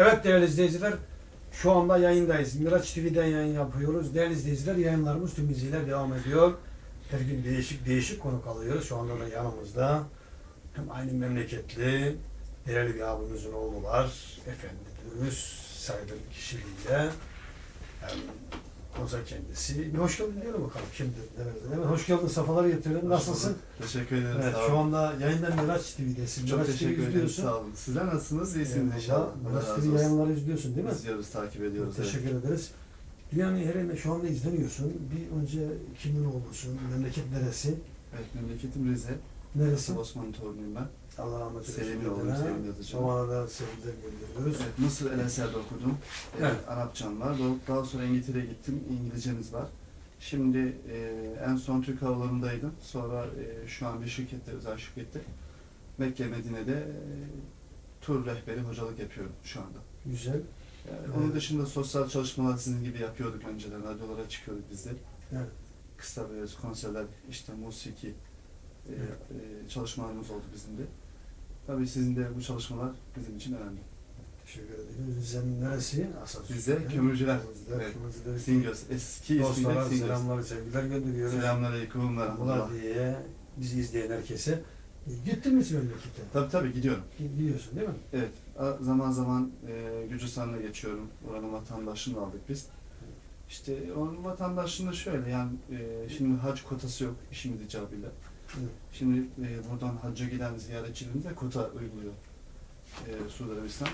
Evet değerli izleyiciler, şu anda yayındayız. Miraç TV'den yayın yapıyoruz. Değerli izleyiciler, yayınlarımız tüm hızıyla devam ediyor. Her gün değişik değişik konuk alıyoruz. Şu anda da yanımızda hem aynı memleketli değerli bir abimizin oğlu var. Efendi, dürüst, saygın kişiliğiyle. Hem koza kendisi. Bir hoş geldin diyelim bakalım kimdir, nelerdir. Evet, hoş geldin, safalar getirdin. Nasılsın? Teşekkür ederim. Evet, sağ şu olun. anda yayından Miraç TV'desin. Çok Miraç TV teşekkür ederim. izliyorsun. Sağ olun. Sizler nasılsınız? İyisiniz inşallah. Allah Miraç razı TV olsun. yayınları izliyorsun değil mi? İzliyoruz, takip ediyoruz. Teşekkür ederiz. Dünyanın her yerinde şu anda izleniyorsun. Bir önce kimin oğlusun? Memleket neresi? Evet, memleketim Rize. Neresi? Osmanlı torunuyum ben. Allah rahmet eylesin. Sevimli oğlum, dedene. Sevim Yazıcı. Babana da sevgiler gönderiyoruz. Evet, Mısır El Eser'de okudum. Evet, Evet. Arapçam var. Daha- Daha sonra İngiltere'ye gittim. İngilizcemiz var. Şimdi e, en son Türk Havaları'ndaydım. Sonra e, şu an bir şirkette, özel şirkette Mekke Medine'de e, tur rehberi hocalık yapıyorum şu anda. Güzel. Yani Evet. Onun dışında sosyal çalışmalar sizin gibi yapıyorduk önceden. Radyolara çıkıyorduk biz de. Evet. Kısa böyle konserler, işte musiki e, Evet. e, çalışmalarımız oldu bizim de. Tabii sizin de bu çalışmalar bizim için önemli. Teşekkür ederim. Rize'nin neresi? Asas. Rize? Kömürcüler. Evet. Kömürcüler. Singöz, eski ismiyle Dostlara Singöz. selamlar, sevgiler gönderiyoruz. Ve rahmetullah. Bunlar diye bizi izleyen herkese. Gittin mi memlekete? Tabii tabii gidiyorum. Biliyorsun değil mi? Evet, zaman zaman e, Gürcistan'a geçiyorum. Oranın vatandaşlığını aldık biz. İşte onun vatandaşlığında şöyle yani e, şimdi hac kotası yok işimiz icabıyla. Evet. Şimdi e, buradan hacca giden ziyaretçilerimiz de kota uyguluyor e, Suudi Arabistan.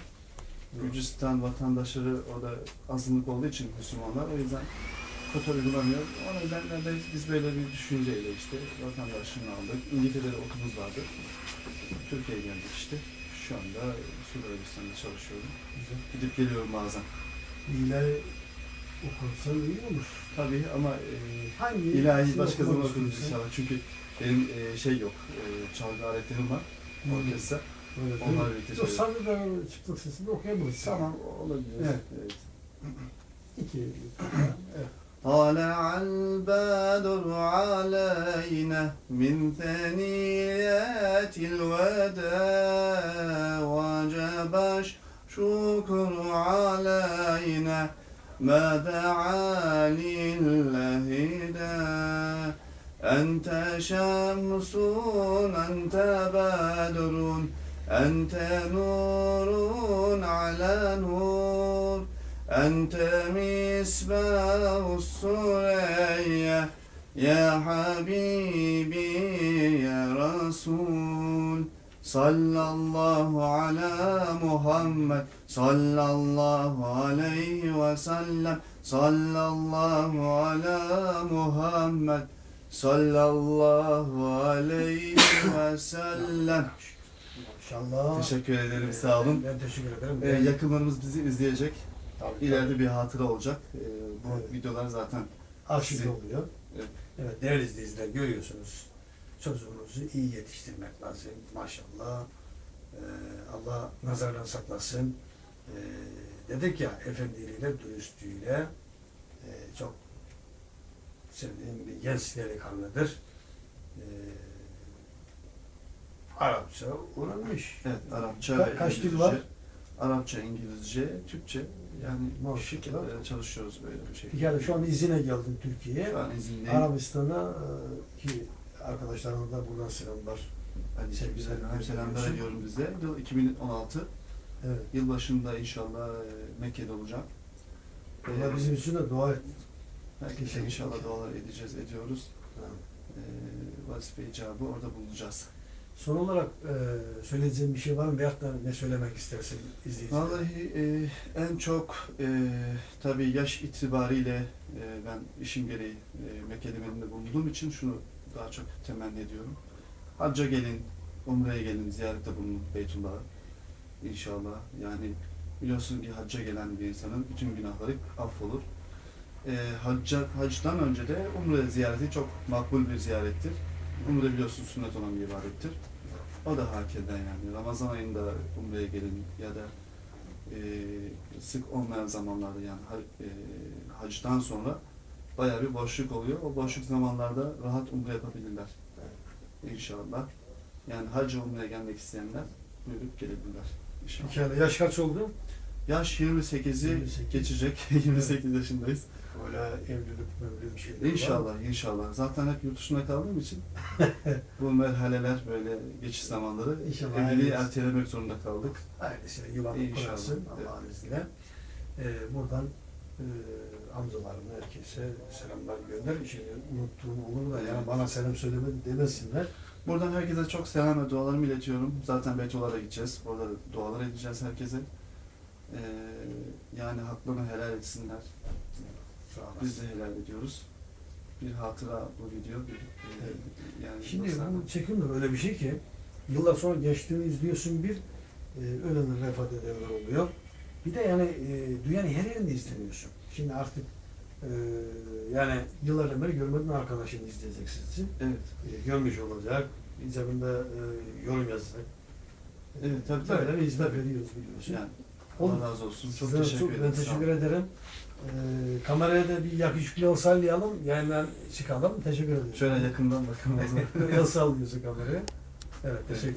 Gürcistan vatandaşları orada azınlık olduğu için Müslümanlar o yüzden kota uygulamıyor. O nedenle de biz böyle bir düşünceyle işte vatandaşlığını aldık. İngiltere'de okulumuz vardı. Türkiye'ye geldik işte. Şu anda Suudi Arabistan'da çalışıyorum. Güzel. Gidip geliyorum bazen. İlahi okursan iyi olur. Tabii ama e, Hangi ilahi şey başka okumak zaman okuruz istiyorsan? inşallah. Çünkü benim e, şey yok, e, çalgı aletlerim var, Hmm. orkestra. Öyle değil Onlar mi? birlikte Yok söylüyor. sadece de çıplak sesinde okuyabiliriz. Tamam, olabilir. Evet. evet. İki. evet. طلع البدر علينا من ثنيات الوداع وجب الشكر علينا ما دعا لله دا أنت شمس أنت بدر أنت نور على نور أنت مصباح السرية. يا حبيبي يا رسول sallallahu ala Muhammed sallallahu aleyhi ve sellem sallallahu ala Muhammed sallallahu aleyhi ve sellem İnşallah. Teşekkür ederim, sağ olun. Ben teşekkür ederim. Ee, yakınlarımız bizi izleyecek. Tabii, İleride tabii. bir hatıra olacak. Ee, bu evet. videolar zaten arşivde oluyor. Evet. evet, değerli izleyiciler görüyorsunuz. Çocuğunuzu iyi yetiştirmek lazım. Maşallah. Ee, Allah nazardan saklasın. Ee, dedik ya efendiliğiyle, dürüstlüğüyle e, çok sevdiğim bir genç delikanlıdır. Ee, Arapça öğrenmiş. evet Arapça Ka- kaç dil var? Arapça, İngilizce, Türkçe. Yani Maşallah. şirketlere çalışıyoruz böyle bir şekilde. Yani şu an izine geldim Türkiye'ye. Şu an izindeyim. Arabistan'a e, ki arkadaşlarıma da buradan selamlar. Hadi sevgiler sevgiler, gönderiyoruz. selamlar ediyorum bize. Yıl 2016. Evet. Yılbaşında inşallah e, Mekke'de olacağım. Allah Ee, bizim için de dua et. Herkese inşallah dualar edeceğiz, ediyoruz. Ee, vazife icabı orada bulunacağız. Son olarak e, söyleyeceğim bir şey var mı? Veyahut da ne söylemek istersin izleyicilere? Vallahi e, en çok e, tabii yaş itibariyle e, ben işim gereği e, Mekke'de bulunduğum için şunu daha çok temenni ediyorum. Hacca gelin, Umre'ye gelin, ziyarette bulunun Beytullah'a. İnşallah. Yani biliyorsun ki hacca gelen bir insanın bütün günahları affolur. E, hacca, hacdan önce de Umre ziyareti çok makbul bir ziyarettir. Umre biliyorsun sünnet olan bir ibadettir. O da hakeden yani. Ramazan ayında Umre'ye gelin ya da e, sık olmayan zamanlarda yani e, hacdan sonra bayağı bir boşluk oluyor. O boşluk zamanlarda rahat umre yapabilirler. İnşallah. Yani hacca umreye gelmek isteyenler buyurup gelebilirler. İnşallah. Pekala. Yaş kaç oldu? Yaş 28'i 28. geçecek. 28 yaşındayız. Böyle evlilik mevlilik şeyler var. İnşallah, inşallah. Zaten hep yurt dışında kaldığım için bu merhaleler böyle geçiş zamanları İnşallah evliliği hayırlısı. ertelemek zorunda kaldık. Ailesine yuvanı İnşallah, kurarsın evet. Allah'ın izniyle. Ee, buradan e, herkese selamlar gönder. Şimdi unuttuğum olur da yani bana selam söylemedi demesinler. Buradan herkese çok selam ve dualarımı iletiyorum. Zaten Beytullah'a gideceğiz. Orada da dualar edeceğiz herkese. Ee, yani haklarını helal etsinler. Biz de helal ediyoruz. Bir hatıra bu video. Bir, e, Evet. yani Şimdi bu çekim de öyle bir şey ki yıllar sonra geçtiğini izliyorsun bir e, ölenler vefat edenler oluyor. Bir de yani e, dünyanın her yerinde izleniyorsun. Şimdi artık e, yani yıllardan beri görmediğin arkadaşını izleyecek sizi. Evet. E, görmüş olacak. İcabında e, yorum yazacak. Evet, tabii, tabii. Böyle bir hizmet veriyoruz biliyorsun. Yani Allah razı olsun. Çok teşekkür çok- ederim. Ben teşekkür ederim. E, kameraya da bir yakışıklı el sallayalım. Yayından çıkalım. Teşekkür ederim. Şöyle yakından bakın el sallıyorsun kameraya. Evet teşekkür